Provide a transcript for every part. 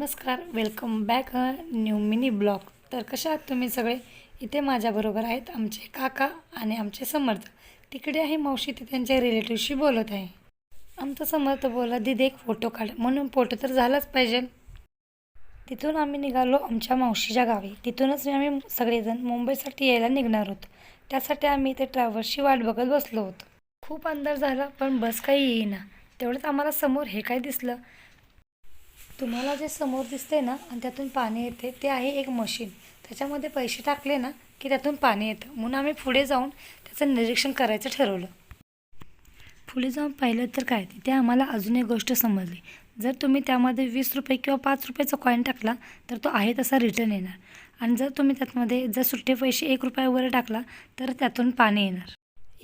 नमस्कार welcome back a new mini blog तर कशा आहात तुम्ही सगळे? इथे माझ्याबरोबर आहेत आमचे काका आणि आमचे समर्थ. तिकडे आहे मावशी ते त्यांच्या रिलेटिव्हशी बोलत आहे. आमचा समर्थ बोला दीदी एक फोटो काढ. म्हणून फोटो तर झालाच पाहिजे. तिथून आम्ही निघालो आमच्या मावशीच्या गावी. तिथूनच आम्ही सगळेजण मुंबईसाठी यायला निघणार होतो. त्यासाठी आम्ही इथे ट्रॅव्हल्सची वाट बघत बसलो होतो. खूप अंधार झाला पण बस काही येईना. तेवढंच आम्हाला समोर हे काय दिसलं? तुम्हाला जे समोर दिसते ना आणि त्यातून पाणी येते ते आहे एक मशीन त्याच्यामध्ये पैसे टाकले ना की त्यातून पाणी येतं. म्हणून आम्ही पुढे जाऊन त्याचं निरीक्षण करायचं ठरवलं. पुढे जाऊन पाहिलं तर काय? तिथे आम्हाला अजून एक गोष्ट समजली. जर तुम्ही त्यामध्ये वीस रुपये किंवा पाच रुपयाचा कॉईन टाकला तर तो आहे तसा रिटर्न येणार. आणि जर तुम्ही त्यातमध्ये जर सुट्टे पैसे एक रुपया वगैरे टाकला तर त्यातून पाणी येणार.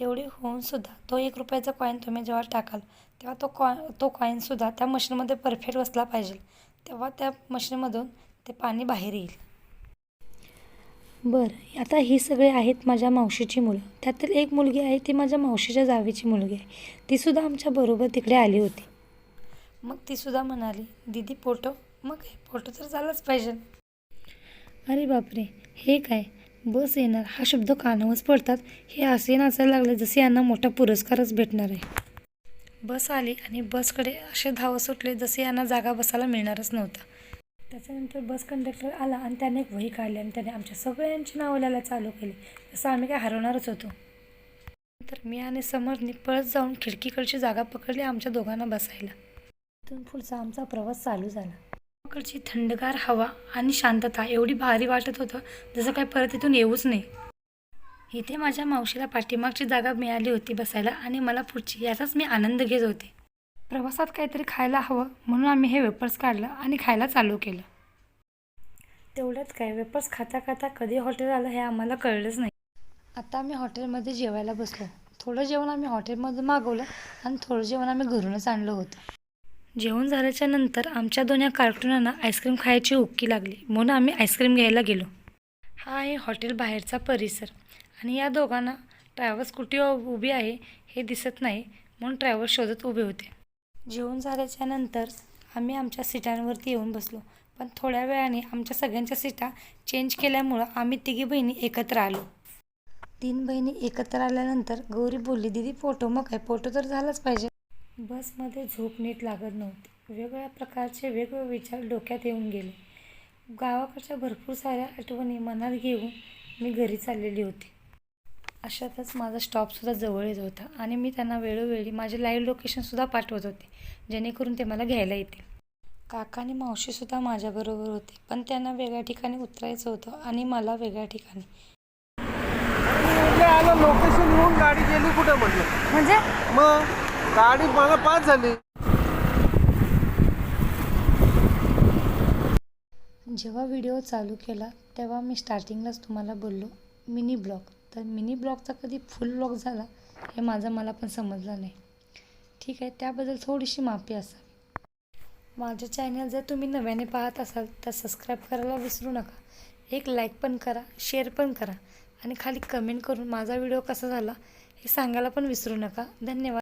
एवढे होऊनसुद्धा तो एक रुपयाचा कॉईन तुम्ही जेव्हा टाकाल तेव्हा तो कॉ तो कॉईनसुद्धा त्या मशीनमध्ये परफेक्ट बसला पाहिजे. तेव्हा त्या मशीनमधून ते पाणी बाहेर येईल. बरं आता ही सगळे आहेत माझ्या मावशीची मुलं. त्यातील एक मुलगी आहे ती माझ्या मावशीच्या जावेची मुलगी आहे. तीसुद्धा आमच्याबरोबर तिकडे आली होती. मग तीसुद्धा म्हणाली दीदी फोटो मग हे फोटो तर झालाच पाहिजे. अरे बापरे हे काय? बस येणार. हा शब्द कानावरच पडतात. हे असे नाचायला लागले जसे यांना मोठा पुरस्कारच भेटणार आहे. बस आली आणि बसकडे असे धावत सुटले जसे यांना जागा बसायला मिळणारच नव्हता. त्याच्यानंतर बस कंडक्टर आला आणि त्याने एक वही काढली आणि त्याने आमच्या सगळ्यांची नावं लिहायला चालू केली. तसं आम्ही काय हरवणारच होतो. तर मी आणि समरने पळत जाऊन खिडकीकडची जागा पकडली आमच्या दोघांना बसायला. तिथून पुढचा आमचा प्रवास चालू झाला. कडची थंडगार हवा आणि शांतता एवढी भारी वाटत होतं जसं काय परत इथून येऊच नाही. इथे माझ्या मावशीला पाठीमागची जागा मिळाली होती बसायला आणि मला पुढची याचाच मी आनंद घेत होते. प्रवासात काहीतरी खायला हवं म्हणून आम्ही हे वेपर्स काढलं आणि खायला चालू केलं. तेवढ्यात काय वेपर्स खाता खाता कधी हॉटेल आलं हे आम्हाला कळलंच नाही. आता आम्ही हॉटेलमध्ये जेवायला बसलो. थोडं जेवण आम्ही हॉटेलमधून मागवलं आणि थोडं जेवण आम्ही घरूनच आणलं होतं. जेवण झाल्याच्यानंतर आमच्या दोन या कार्टुनांना आईस्क्रीम खायची उक्की लागली म्हणून आम्ही आईस्क्रीम घ्यायला गेलो. हा आहे हॉटेल बाहेरचा परिसर. आणि या दोघांना ट्रॅव्हल्स कुठे उभी आहे हे दिसत नाही म्हणून ट्रॅव्हल्स शोधत उभे होते. जेवण झाल्याच्यानंतर आम्ही आमच्या सीटांवरती येऊन बसलो. पण थोड्या वेळाने आमच्या सगळ्यांच्या सीटा चेंज केल्यामुळं आम्ही तिघी बहिणी एकत्र आलो. तीन बहिणी एकत्र आल्यानंतर गौरी बोलली दीदी फोटो मग काय? फोटो तर झालाच पाहिजे. बसमध्ये झोप नीट लागत नव्हती. वेगवेगळ्या प्रकारचे वेगवेगळे विचार डोक्यात येऊन गेले. गावाकडच्या भरपूर साऱ्या आठवणी मनात घेऊन मी घरी चाललेली होती. अशातच माझा स्टॉपसुद्धा जवळ येत होता आणि मी त्यांना वेळोवेळी माझे लाईव्ह लोकेशनसुद्धा पाठवत होते जेणेकरून ते मला घ्यायला येतील. काका आणि मावशीसुद्धा माझ्याबरोबर होते पण त्यांना वेगळ्या ठिकाणी उतरायचं होतं आणि मला वेगळ्या ठिकाणी. म्हणजे आलं लोकेशन येऊन गाडी गेली कुठं म्हटलं म्हणजे? मग? गाडी मला पास झाली. जेव्हा व्हिडिओ चालू केला तेव्हा मी स्टार्टिंगलाच तुम्हाला बोललो मिनी ब्लॉग तर मिनी ब्लॉगचा कधी फुल ब्लॉग झाला हे माझं मला पण समजलं नाही. ठीक आहे त्याबद्दल थोडीशी माफी असावी. माझं चॅनल जर तुम्ही नव्याने पाहत असाल तर सबस्क्राईब करायला विसरू नका. एक लाईक पण करा शेअर पण करा. आणि खाली कमेंट करून माझा व्हिडिओ कसा झाला हे सांगायला पण विसरू नका. धन्यवाद.